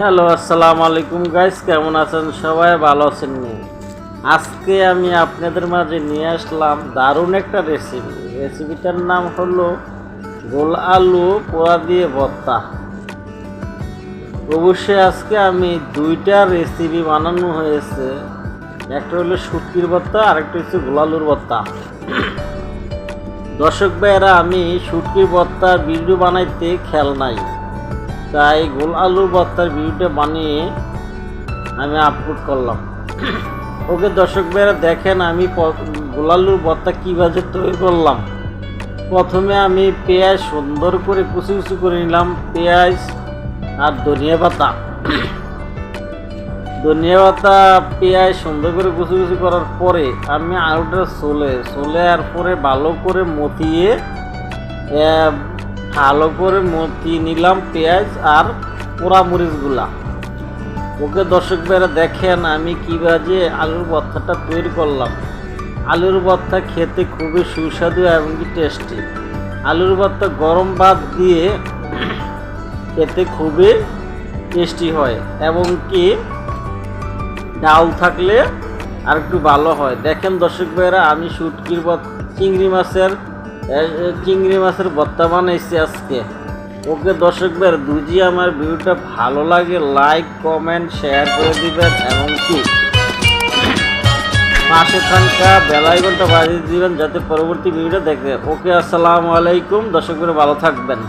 Hello, আসসালামু আলাইকুম guys কেমন আছেন সবাই? ভালো আছেন নি? আজকে আমি আপনাদের মাঝে নিয়ে আসলাম দারুণ একটা রেসিপি রেসিপিটার নাম হলো গোল আলু পোড়া দিয়ে ভর্তা। অবশ্যই আজকে আমি দুইটা রেসিপি বানানো হয়েছে। একটা হলো শুটকির ভর্তা আর একটা হচ্ছে গোলালুর ভর্তা। দর্শক ভাইয়েরা, আমি শুটকির ভর্তার ভিডিও বানাইতে খেয়াল নাই। তাই গোল আলুর ভর্তার ভিডিওটা বানিয়ে আমি আপলোড করলাম। ওকে দর্শক ভাইয়েরা দেখেন, আমি প- গোল আলুর ভর্তা কীভাবে তৈরি করলাম। প্রথমে আমি পেঁয়াজ সুন্দর করে কুচি কুচি করে নিলাম, পেঁয়াজ আর ধনিয়া পাতা। ধনিয়া পাতা, পেঁয়াজ সুন্দর করে কুচি কুচি করার পরে আমি আলুটা চলে চলে আর পরে ভালো করে মতিয়ে ভালো করে মতিয়ে নিলাম পেঁয়াজ আর পোড়া মরিচগুলা ওকে দর্শক ভাইরা দেখেন আমি কীভাবে আলুর ভর্তাটা তৈরি করলাম। আলুর ভর্তা খেতে খুবই সুস্বাদু এবং কি টেস্টি আলুর ভর্তা গরম ভাত দিয়ে খেতে খুবই টেস্টি হয় এবং কি ডাল থাকলে আর একটু ভালো হয়। দেখেন দর্শক ভাইরা, আমি শুটকির চিংড়ি মাছের চিংড়ি মাছের ভর্তা বানাইছি আজকে। ওকে দর্শকবার দুজি আমার ভিডিওটা ভালো লাগে লাইক কমেন্ট শেয়ার করে দিবেন এবং কি? পাশে থাকা বেলাইকনটা বাজিয়ে দিবেন যাতে পরবর্তী ভিডিওটা দেখে। ওকে, আসসালামু আলাইকুম। দর্শক ভালো থাকবেন।